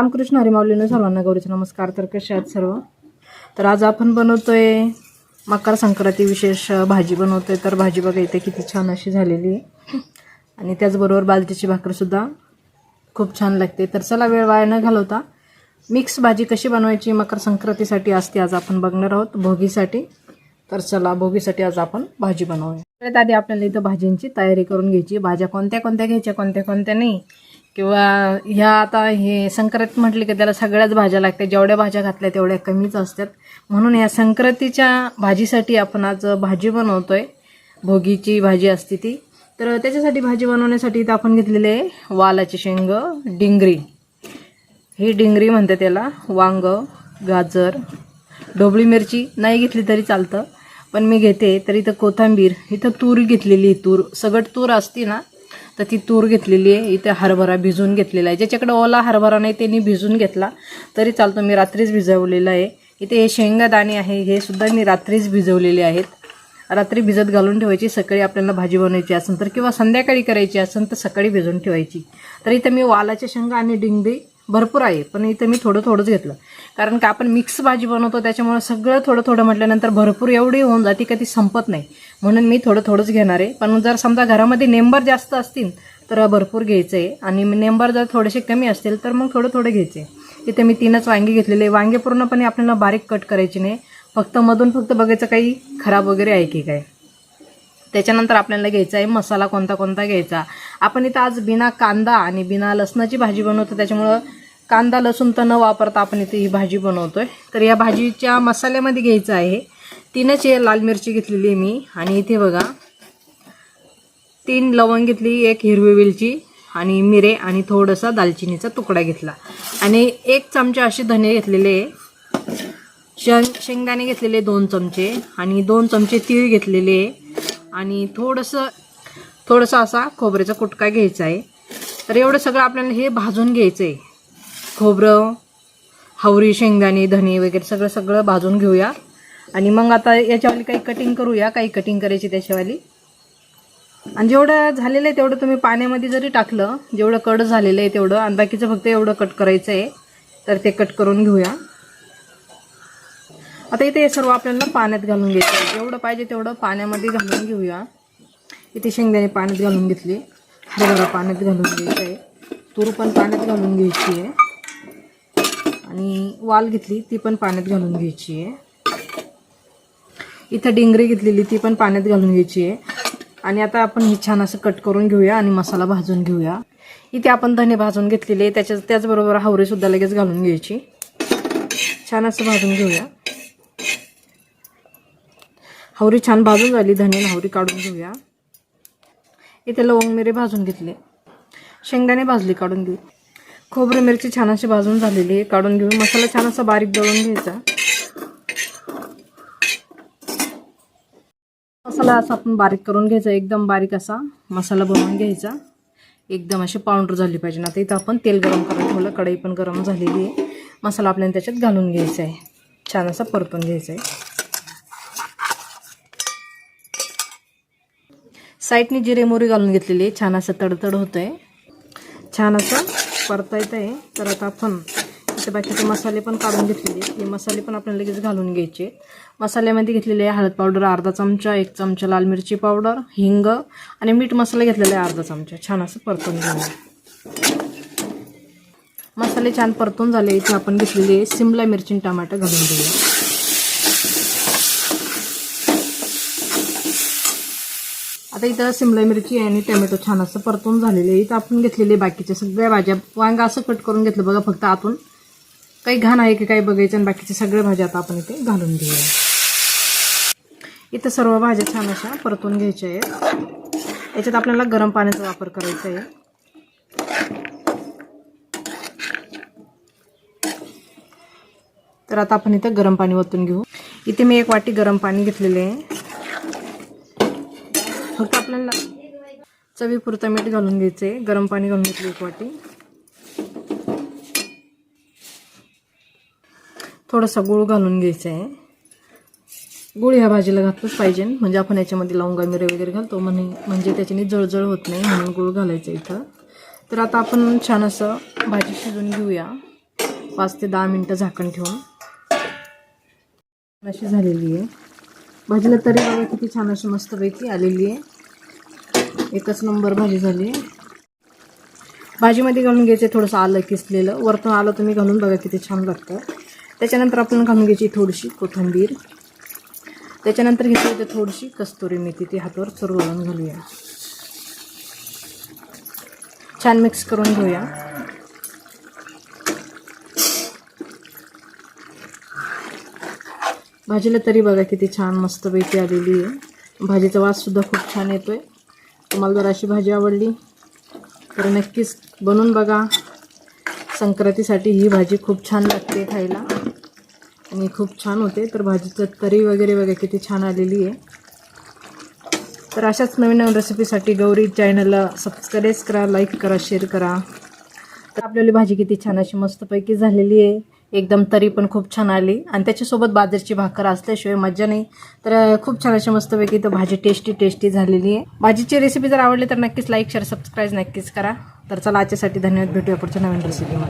रामकृष्ण हरिमावलीनं सर्वांना गौरीचे नमस्कार. तर कसे आहेत सर्व? तर आज आपण बनवतोय मकर संक्रांती विशेष भाजी बनवतोय. तर भाजी बघा इथे किती छान अशी झालेली आहे. आणि त्याचबरोबर बाजरीची भाकरसुद्धा खूप छान लागते. तर चला वेळ वाया न घालवता मिक्स भाजी कशी बनवायची मकर संक्रांतीसाठी असते आज आपण बघणार आहोत भोगीसाठी. तर चला भोगीसाठी आज आपण भाजी बनवूया. सगळ्यात आधी आपल्याला इथं भाजींची तयारी करून घ्यायची भाज्या कोणत्या कोणत्या घ्यायच्या कोणत्या कोणत्या नाही. किंवा ह्या आता हे संक्रांत म्हटली की त्याला सगळ्याच भाज्या लागतात. जेवढ्या भाज्या घातल्या तेवढ्या कमीच असतात. म्हणून या संक्रांतीच्या भाजीसाठी आपण आज भाजी बनवतो आहे भोगीची भाजी असते ती. तर त्याच्यासाठी भाजी बनवण्यासाठी इथं आपण घेतलेले आहे वालाची शेंग डिंगरी. ही डिंगरी म्हणते त्याला. वांग गाजर ढोबळी मिरची. नाही घेतली तरी चालतं. पण मी घेते. तर इथं कोथिंबीर इथं तूर घेतलेली तूर. सगट तूर असते ना तर ती तूर घेतलेली आहे इथे हरभरा भिजवून घेतलेला आहे. ज्याच्याकडे ओला हरभरा नाही त्यांनी भिजून घेतला. तरी चालतो मी रात्रीच भिजवलेला आहे. इथे हे शेंगादाणे आहे हे सुद्धा मी रात्रीच भिजवलेले आहेत. रात्री भिजत घालून ठेवायची सकाळी आपल्याला भाजी बनवायची असेल तर किंवा संध्याकाळी करायची असेल तर सकाळी भिजवून ठेवायची. तर इथं मी वालाच्या शेंगा आणि डिंगरी भरपूर आहे पण इथं मी थोडं थोडंच घेतलं. कारण का आपण मिक्स भाजी बनवतो त्याच्यामुळं सगळं थोडं थोडं म्हटल्यानंतर भरपूर एवढी होऊन जाते का ती संपत नाही. म्हणून मी थोडं थोडंच घेणार आहे. पण जर समजा घरामध्ये नेंबर जास्त असतील तर भरपूर घ्यायचं आहे आणि नेंबर जर थोडेसे कमी असतील तर मग थोडं थोडं घ्यायचे इथे मी तीनच वांगे घेतलेले वांगे पूर्णपणे आपल्याला बारीक कट करायचे नाही. फक्त मधून फक्त बघायचं काही खराब वगैरे आहे की काय. त्याच्यानंतर आपल्याला घ्यायचा आहे मसाला कोणता कोणता घ्यायचा. आपण इथं आज बिना कांदा आणि बिना लसणाची भाजी बनवतो त्याच्यामुळं कांदा लसूण तर न वापरता आपण इथे ही भाजी बनवतोय. तर या भाजीच्या मसाल्यामध्ये घ्यायचं आहे. तीनच हे लाल मिरची घेतलेली आहे मी. आणि इथे बघा तीन लवंग घेतली एक हिरवी वेलची आणि मिरे आणि थोडासा दालचिनीचा तुकडा घेतला. आणि एक चमचा असे धने घेतलेले शेंग शेंगदाणे घेतलेले दोन चमचे. आणि दोन चमचे तीळ घेतलेले आणि थोडंसं थोडंसं असा खोबऱ्याचा कुटका घ्यायचा आहे. तर एवढं सगळं आपल्याला हे भाजून घ्यायचं आहे खोबरं हावरी शेंगदाणे धने वगैरे सगळं सगळं भाजून घेऊया. आणि मग आता याच्यावाली काही कटिंग करूया काही कटिंग करायची त्याच्यावाली. आणि जेवढं झालेलं आहे तेवढं तुम्ही पाण्यामध्ये जरी टाकलं जेवढं कट झालेलं आहे तेवढं आणि बाकीचं फक्त एवढं कट करायचं आहे तर ते कट करून घेऊया. आता इथे हे सर्व आपल्याला पाण्यात घालून घ्यायचं आहे. जेवढं पाहिजे तेवढं पाण्यामध्ये घालून घेऊया. इथे शेंगदाणे पाण्यात घालून घेतली. हरभरा पाण्यात घालून घ्यायचं आहे. तूर पण पाण्यात घालून घ्यायची आहे. आणि वाल घेतली ती पण पाण्यात घालून घ्यायची आहे. इथं डिंगरी घेतलेली ती पण पाण्यात घालून घ्यायची आहे. आणि आता आपण हे छान असं कट करून घेऊया आणि मसाला भाजून घेऊया. इथे आपण धने भाजून घेतलेले त्याच्या त्याचबरोबर हावरेसुद्धा लगेच घालून घ्यायची. छान असं भाजून घेऊया. हावरी छान भाजून झाली धने हावरी काढून घेऊया. इथे लवंग मिरे भाजून घेतले. शेंगदाणे भाजली काढून घेऊ. खोबरी मिरची छान अशी भाजून झालेली आहे. काढून घेऊ मसाला छान असा बारीक दळून घ्यायचा. मसाला असा आपण बारीक करून घ्यायचा. एकदम बारीक असा मसाला बनवून घ्यायचा. एकदम अशी पावडर झाली पाहिजे. आता इथं आपण तेल गरम करून ठेवलं कढई पण गरम झालेली आहे. मसाला आपल्याला त्याच्यात घालून घ्यायचा आहे. छान असा परतून घ्यायचा आहे. साईडने जिरे मोरी घालून घेतलेली आहे. छान असं तडतड होतं आहे छान असं परतायचं आहे. तर आता आपण इथे बाकीचे मसाले पण काढून घेतलेले हे मसाले पण आपल्याला लगेच घालून घ्यायचे मसाल्यामध्ये घेतलेले आहे हळद पावडर अर्धा चमचा एक चमचा लाल मिरची पावडर हिंग आणि मीठ मसाला घेतलेला आहे अर्धा चमचा. छान असं परतून घेऊया. मसाले छान परतून झाले. इथे आपण घेतलेले सिमला मिरची टमाटर घालून घेऊया. आता इथं सिमला मिरची आणि टोमॅटो छान असं परतून झालेले आहे. इथं आपण घेतलेले बाकीच्या सगळ्या भाज्या वांगा असं कट करून घेतलं. बघा फक्त आतून. काही घाण आहे की काही बघायचं आणि बाकीच्या सगळ्या भाज्या आता आपण इथे घालून घेऊया. इथं सर्व भाज्या छान अशा परतून घ्यायच्या आहेत. याच्यात आपल्याला गरम पाण्याचा वापर करायचा आहे. तर आता आपण इथं गरम पाणी ओतून घेऊ. इथे मी एक वाटी गरम पाणी घेतलेले आहे. फक्त आपल्याला चवीपुरतं मीठ घालून घ्यायचं आहे गरम पाणी घालून घेतलं एक वाटी. थोडासा गूळ घालून घ्यायचा आहे गूळ ह्या भाजीला घातलंच पाहिजे. म्हणजे आपण याच्यामध्ये लवंगा मिरे वगैरे घालतो. म्हणे म्हणजे त्याच्याने जळजळ होत नाही म्हणून गूळ घालायचं इथं. तर आता आपण छान असं भाजी शिजून घेऊया. पाच ते दहा मिनटं झाकण ठेवून. अशी झालेली आहे. भाजीला तरी बघा किती छान अशी मस्तपैकी आलेली आहे. एकच नंबर भाजी झाली आहे. भाजीमध्ये घालून घ्यायचं थोडंसं आलं किसलेलं. वरतून आलं तुम्ही घालून बघा किती छान लागतं. त्याच्यानंतर आपण घालून घ्यायची थोडीशी कोथिंबीर. त्याच्यानंतर घेतली थोडीशी कस्तुरी मेथी. ती हातावर चुरवळून घालूया. छान मिक्स करून घेऊया. भाजीला तरी बघा किती छान मस्तपैकी आलेली आहे. भाजीचा वाससुद्धा खूप छान येतो आहे तुम्हाला जर अशी भाजी आवडली तर नक्कीच बनवून बघा. संक्रांतीसाठी ही भाजी खूप छान लागते खायला. आणि खूप छान होते तर भाजीचं तरी वगैरे बघा किती छान आलेली आहे. तर अशाच नवीन नवीन रेसिपीसाठी गौरी चॅनलला सबस्क्राईब करा लाईक करा शेअर करा. तर आपल्याला भाजी किती छान अशी मस्तपैकी झालेली आहे. एकदम तरी पण खूप छान आली. आणि त्याच्यासोबत बाजरीची भाकर असल्याशिवाय मजा नाही. तर खूप छान अशी मस्तपैकी तर भाजी टेस्टी टेस्टी झालेली आहे. भाजीची रेसिपी जर आवडली तर नक्कीच लाईक शेअर सबस्क्राईब नक्कीच करा. तर चला आजच्यासाठी धन्यवाद. भेटूया पुढच्या नवीन रेसिपीमध्ये